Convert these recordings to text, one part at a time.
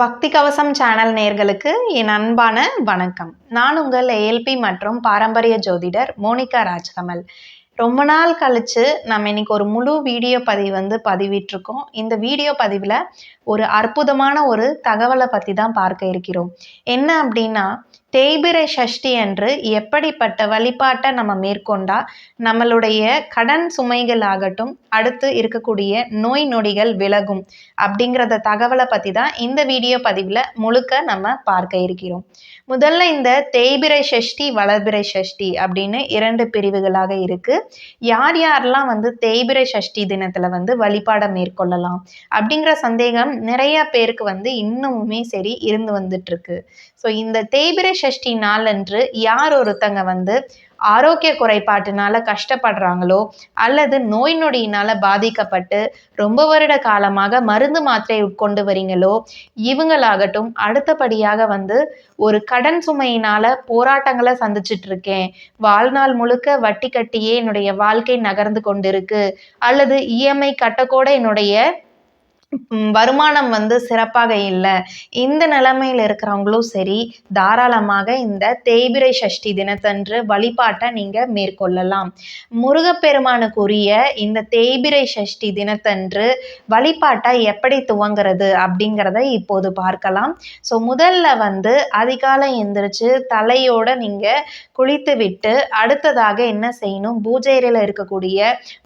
பக்தி கவசம் சேனல் நேர்களுக்கு என் அன்பான வணக்கம். நான் உங்கள் ஏஎல்பி மற்றும் பாரம்பரிய ஜோதிடர் மோனிகா ராஜ்கமல். ரொம்ப நாள் கழிச்சு நம்ம இன்னைக்கு ஒரு முழு வீடியோ பதிவு வந்து பதிவிட்டிருக்கோம். இந்த வீடியோ பதிவில் ஒரு அற்புதமான ஒரு தகவலை பற்றி தான் பார்க்க இருக்கிறோம். என்ன அப்படின்னா தேய்பிரை சஷ்டி அன்று எப்படிப்பட்ட வழிபாட்டை நம்ம மேற்கொண்டா நம்மளுடைய கடன் சுமைகள் ஆகட்டும் அடுத்து இருக்கக்கூடிய நோய் நொடிகள் விலகும் அப்படிங்கிறத தகவலை பற்றி தான் இந்த வீடியோ பதிவில் முழுக்க நம்ம பார்க்க இருக்கிறோம். முதல்ல இந்த தேய்பிரை சஷ்டி வளர்பிரை சஷ்டி அப்படின்னு இரண்டு பிரிவுகளாக இருக்குது யார் யாரெல்லாம் வந்து தேய்பிரை சஷ்டி தினத்தில் வந்து வழிபாடை மேற்கொள்ளலாம் அப்படிங்கிற சந்தேகம் நிறைய பேருக்கு வந்து இன்னுமுமே சரி இருந்து வந்துட்டுருக்கு ஸோ இந்த தேய்பிரை சஷ்டி நாளன்று யார் ஒருத்தங்க வந்து ஆரோக்கிய குறைபாட்டினால கஷ்டப்படுறாங்களோ அல்லது நோய் நொடியினால பாதிக்கப்பட்டு ரொம்ப வருட காலமாக மருந்து மாத்திரை உட்கொண்டு வரீங்களோ இவங்களாகட்டும் அடுத்தபடியாக வந்து ஒரு கடன் சுமையினால போராட்டங்களை சந்திச்சிட்டு இருக்கேன் வாழ்நாள் முழுக்க வட்டி கட்டியே என்னுடைய வாழ்க்கை நகர்ந்து கொண்டிருக்கு. அல்லது இஎம்ஐ கட்டக்கூட என்னுடைய வருமானம் வந்து சிறப்பாக இல்லை. இந்த நிலைமையில் இருக்கிறவங்களும் சரி தாராளமாக இந்த தேய்பிரை சஷ்டி தினத்தன்று வழிபாட்டை நீங்கள் மேற்கொள்ளலாம். முருகப்பெருமானுக்குரிய இந்த தேய்பிரை சஷ்டி தினத்தன்று வழிபாட்டை எப்படி துவங்குறது அப்படிங்கிறத இப்போது பார்க்கலாம். ஸோ முதல்ல வந்து அதிகாலை எந்திரிச்சு தலையோடு நீங்கள் குளித்து விட்டு அடுத்ததாக என்ன செய்யணும்? பூஜைறையில் இருக்கக்கூடிய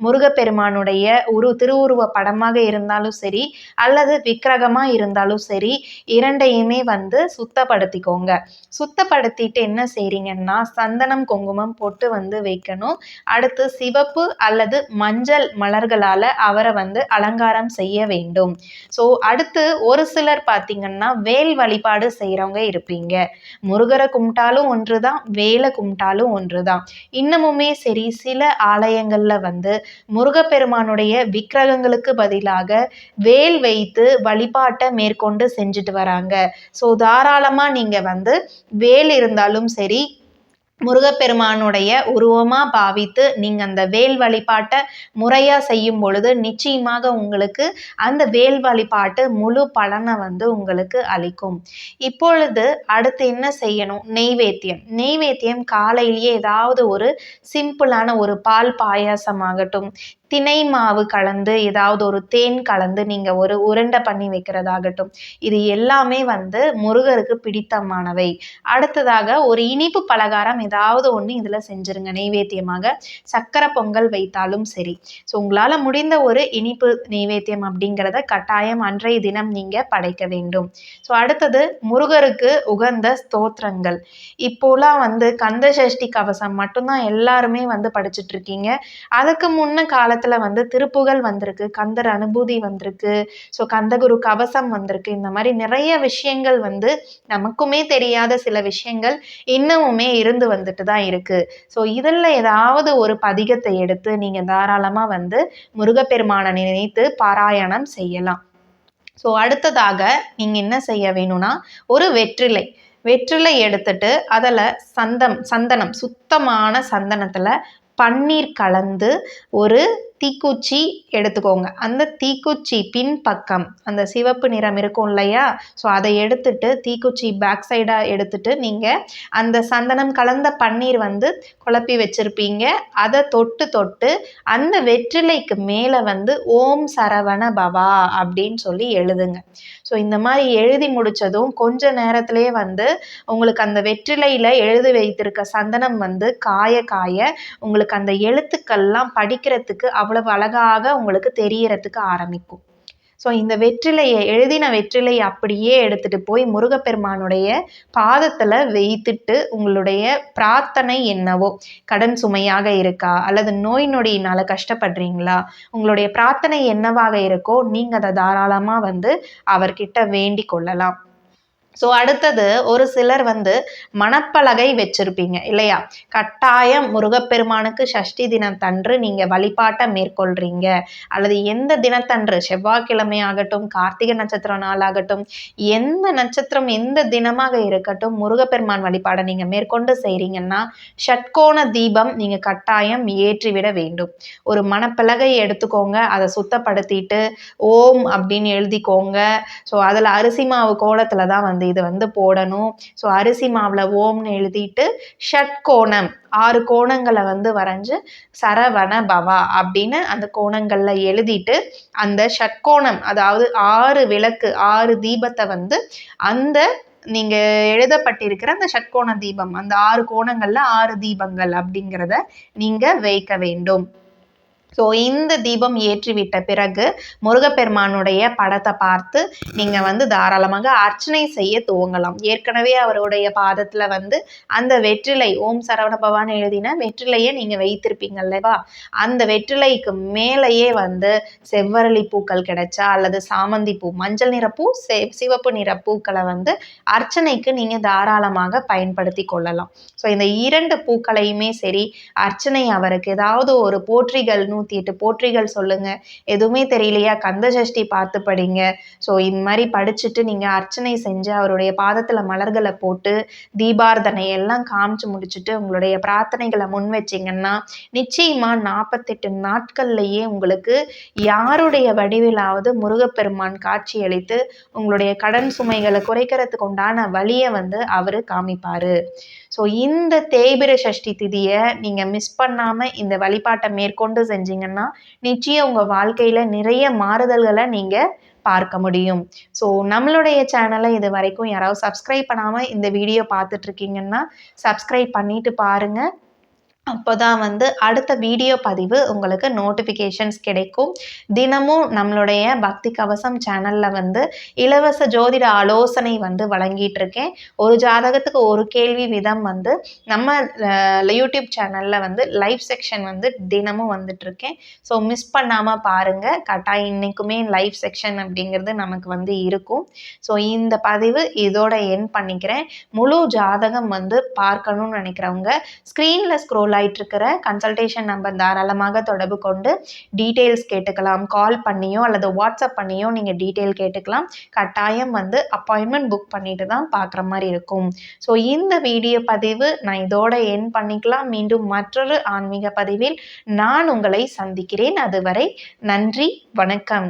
முருகப்பெருமானுடைய ஒரு திருவுருவ படமாக இருந்தாலும் சரி அல்லது விக்கிரகமாக இருந்தாலும் சரி இரண்டையுமே வந்து சுத்தப்படுத்திக்கோங்க. சுத்தப்படுத்திட்டு என்ன செய்கிறீங்கன்னா சந்தனம் குங்குமம் போட்டு வந்து வைக்கணும். அடுத்து சிவப்பு அல்லது மஞ்சள் மலர்களால் அவரை வந்து அலங்காரம் செய்ய வேண்டும். ஸோ அடுத்து ஒரு சிலர் பார்த்தீங்கன்னா வேல் வழிபாடு செய்கிறவங்க இருப்பீங்க. முருகரை கும்பிட்டாலும் ஒன்று தான் வேலை கும்பிட்டாலும் ஒன்று தான் இன்னமுமே சரி சில ஆலயங்களில் வந்து முருகப்பெருமானுடைய விக்கிரகங்களுக்கு பதிலாக வே வேல் வைத்து வழிபாட்டை மேற்கொண்டு செஞ்சுட்டு வராங்க. ஸோ தாராளமாக நீங்கள் வந்து வேல் இருந்தாலும் சரி முருகப்பெருமானுடைய உருவமாக பாவித்து நீங்கள் அந்த வேல் வழிபாட்டை முறையாக செய்யும் பொழுது நிச்சயமாக உங்களுக்கு அந்த வேல் வழிபாட்டு முழு பலனை வந்து உங்களுக்கு அளிக்கும். இப்பொழுது அடுத்து என்ன செய்யணும்? நெய்வேத்தியம். நெய்வேத்தியம் காலையிலேயே ஏதாவது ஒரு சிம்பிளான ஒரு பால் பாயாசம் ஆகட்டும் தினை மாவு கலந்து ஏதாவது ஒரு தேன் கலந்து நீங்கள் ஒரு உருண்டை பண்ணி வைக்கிறதாகட்டும். இது எல்லாமே வந்து முருகருக்கு பிடித்தமானவை. அடுத்ததாக ஒரு இனிப்பு பலகாரம் ஏதாவது ஒன்று இதில் செஞ்சுருங்க நெய்வேத்தியமாக சக்கரை பொங்கல் வைத்தாலும் சரி. ஸோ உங்களால் முடிந்த ஒரு இனிப்பு நெய்வேத்தியம் அப்படிங்கிறத கட்டாயம் அன்றைய தினம் நீங்கள் படைக்க வேண்டும். ஸோ அடுத்தது முருகருக்கு உகந்த ஸ்தோத்திரங்கள். இப்போலாம் வந்து கந்த சஷ்டி கவசம் மட்டும்தான் எல்லாருமே வந்து படிச்சுட்டு இருக்கீங்க. அதுக்கு முன்ன கால காலத்தில் வந்து திருப்புகழ் வந்திருக்கு கந்தர் அனுபூதி வந்திருக்கு ஸோ கந்தகுரு கவசம் வந்திருக்கு. இந்த மாதிரி நிறைய விஷயங்கள் வந்து நமக்குமே தெரியாத சில விஷயங்கள் இன்னமுமே இருந்து வந்துட்டு தான் இருக்கு. ஸோ இதில் ஏதாவது ஒரு பதிகத்தை எடுத்து நீங்கள் தாராளமாக வந்து முருகப்பெருமானை நினைத்து பாராயணம் செய்யலாம். ஸோ அடுத்ததாக நீங்கள் என்ன செய்ய வேணும்னா ஒரு வெற்றிலை வெற்றிலை எடுத்துட்டு அதில் சந்தம் சந்தனம் சுத்தமான சந்தனத்தில் பன்னீர் கலந்து ஒரு தீக்குச்சி எடுத்துக்கோங்க. அந்த தீக்குச்சி பின் பக்கம் அந்த சிவப்பு நிறம் இருக்கும் இல்லையா? ஸோ அதை எடுத்துட்டு தீக்குச்சி பேக் சைடாக எடுத்துட்டு நீங்கள் அந்த சந்தனம் கலந்த பன்னீர் வந்து குழப்பி வச்சுருப்பீங்க. அதை தொட்டு தொட்டு அந்த வெற்றிலைக்கு மேலே வந்து ஓம் சரவண பவா அப்படின்னு சொல்லி எழுதுங்க. ஸோ இந்த மாதிரி எழுதி முடித்ததும் கொஞ்ச நேரத்திலே வந்து உங்களுக்கு அந்த வெற்றிலையில் எழுதி வைத்திருக்க சந்தனம் வந்து காய காய உங்களுக்கு அந்த எழுத்துக்கள்லாம் படிக்கிறதுக்கு அவ்வளவு அழகாக உங்களுக்கு தெரியறதுக்கு ஆரம்பிக்கும். ஸோ இந்த வெற்றிலையை எழுதின வெற்றிலையை அப்படியே எடுத்துகிட்டு போய் முருகப்பெருமானுடைய பாதத்தில் வைத்துட்டு உங்களுடைய பிரார்த்தனை என்னவோ கடன் சுமையாக இருக்கா அல்லது நோய் நொடியினால் கஷ்டப்படுறீங்களா உங்களுடைய பிரார்த்தனை என்னவாக இருக்கோ நீங்கள் அதை தாராளமாக வந்து அவர்கிட்ட வேண்டிக் கொள்ளலாம். ஸோ அடுத்தது ஒரு சிலர் வந்து மணப்பலகை வச்சிருப்பீங்க இல்லையா? கட்டாயம் முருகப்பெருமானுக்கு சஷ்டி தினத்தன்று நீங்கள் வழிபாட்டை மேற்கொள்றீங்க. அல்லது எந்த தினத்தன்று? செவ்வாய்க்கிழமை ஆகட்டும் கார்த்திகை நட்சத்திர நாள் ஆகட்டும் எந்த நட்சத்திரம் எந்த தினமாக இருக்கட்டும் முருகப்பெருமான் வழிபாடை நீங்கள் மேற்கொண்டு செய்கிறீங்கன்னா ஷட்கோண தீபம் நீங்கள் கட்டாயம் ஏற்றிவிட வேண்டும். ஒரு மணப்பலகை எடுத்துக்கோங்க அதை சுத்தப்படுத்திட்டு ஓம் அப்படின்னு எழுதிக்கோங்க. ஸோ அதில் அரிசி மாவு கோலத்தில் தான் வந்து இதை வந்து போடணும். ஸோ அரிசி மாவில் ஓம்னு எழுதிட்டு ஷட்கோணம் ஆறு கோணங்களை வந்து வரைஞ்சு சரவண பவா அப்படின்னு அந்த கோணங்களில் எழுதிட்டு அந்த ஷட்கோணம் அதாவது ஆறு விளக்கு ஆறு தீபத்தை வந்து அந்த நீங்கள் எழுதப்பட்டிருக்கிற அந்த ஷட்கோண தீபம் அந்த ஆறு கோணங்களில் ஆறு தீபங்கள் அப்படிங்கிறத நீங்கள் வைக்க வேண்டும். ஸோ இந்த தீபம் ஏற்றிவிட்ட பிறகு முருகப்பெருமானுடைய படத்தை பார்த்து நீங்கள் வந்து தாராளமாக அர்ச்சனை செய்ய துவங்கலாம். ஏற்கனவே அவருடைய பாதத்தில் வந்து அந்த வெற்றிலை ஓம் சரவண பவான் எழுதின வெற்றிலையை நீங்கள் வைத்திருப்பீங்க அல்லவா? அந்த வெற்றிலைக்கு மேலேயே வந்து செவ்வரளி பூக்கள் கிடைச்சா அல்லது சாமந்தி பூ மஞ்சள் நிறப்பூ செ சிவப்பு நிற பூக்களை வந்து அர்ச்சனைக்கு நீங்கள் தாராளமாக பயன்படுத்தி கொள்ளலாம். ஸோ இந்த இரண்டு பூக்களையுமே சரி அர்ச்சனை அவருக்கு ஏதாவது ஒரு போற்றிகள் நூற்றி எட்டு போற்றிகள் சொல்லுங்கள் எதுவுமே தெரியலையா? கந்த சஷ்டி பார்த்து படிங்க. ஸோ இந்த மாதிரி படிச்சுட்டு நீங்கள் அர்ச்சனை செஞ்சு அவருடைய பாதத்தில் மலர்களை போட்டு தீபார்த்தனை எல்லாம் காமிச்சு முடிச்சுட்டு உங்களுடைய பிரார்த்தனைகளை முன் வச்சிங்கன்னா நிச்சயமாக நாற்பத்தெட்டு நாட்கள்லையே உங்களுக்கு யாருடைய வடிவிலாவது முருகப்பெருமான் காட்சி அளித்து உங்களுடைய கடன் சுமைகளை குறைக்கிறதுக்கு உண்டான வழியை வந்து அவர் காமிப்பார். ஸோ இந்த தேய்பிர சஷ்டி திதியை நீங்கள் மிஸ் பண்ணாமல் இந்த வழிபாட்டை மேற்கொண்டு செஞ்சீங்கன்னா நிச்சயம் உங்கள் வாழ்க்கையில் நிறைய மாறுதல்களை நீங்கள் பார்க்க முடியும். ஸோ நம்மளுடைய சேனலை இது வரைக்கும் யாராவது சப்ஸ்கிரைப் பண்ணாமல் இந்த வீடியோ பார்த்துட்ருக்கீங்கன்னா சப்ஸ்கிரைப் பண்ணிவிட்டு பாருங்கள் அப்போ தான் வந்து அடுத்த வீடியோ பதிவு உங்களுக்கு நோட்டிஃபிகேஷன்ஸ் கிடைக்கும். தினமும் நம்மளுடைய பக்தி கவசம் சேனலில் வந்து இலவச ஜோதிட ஆலோசனை வந்து வழங்கிட்டு இருக்கேன் ஒரு ஜாதகத்துக்கு ஒரு கேள்வி விதம் வந்து நம்ம யூடியூப் சேனலில் வந்து லைவ் செக்ஷன் வந்து தினமும் வந்துட்டுருக்கேன். ஸோ மிஸ் பண்ணாமல் பாருங்கள் கட்டாயம் இன்றைக்குமே லைவ் செக்ஷன் அப்படிங்கிறது நமக்கு வந்து இருக்கும். ஸோ இந்த பதிவு இதோட என் பண்ணிக்கிறேன். முழு ஜாதகம் வந்து பார்க்கணும்னு நினைக்கிறவங்க ஸ்க்ரீனில் ஸ்க்ரோல் ஆயிட்டிருக்கிற கன்சல்டேஷன் நம்பர் தாராளமாக தொடர்பு கொண்டு டீட்டெயில்ஸ் கேட்டுக்கலாம். கால் பண்ணியோ அல்லது வாட்ஸ்அப் பண்ணியோ நீங்கள் டீட்டெயில் கேட்டுக்கலாம். கட்டாயம் வந்து அப்பாயின்மெண்ட் புக் பண்ணிட்டு தான் பார்க்குற மாதிரி இருக்கும். ஸோ இந்த வீடியோ பதிவு நான் இதோட என் பண்ணிக்கலாம். மீண்டும் மற்றொரு ஆன்மீக பதிவில் நான் உங்களை சந்திக்கிறேன். அதுவரை நன்றி வணக்கம்.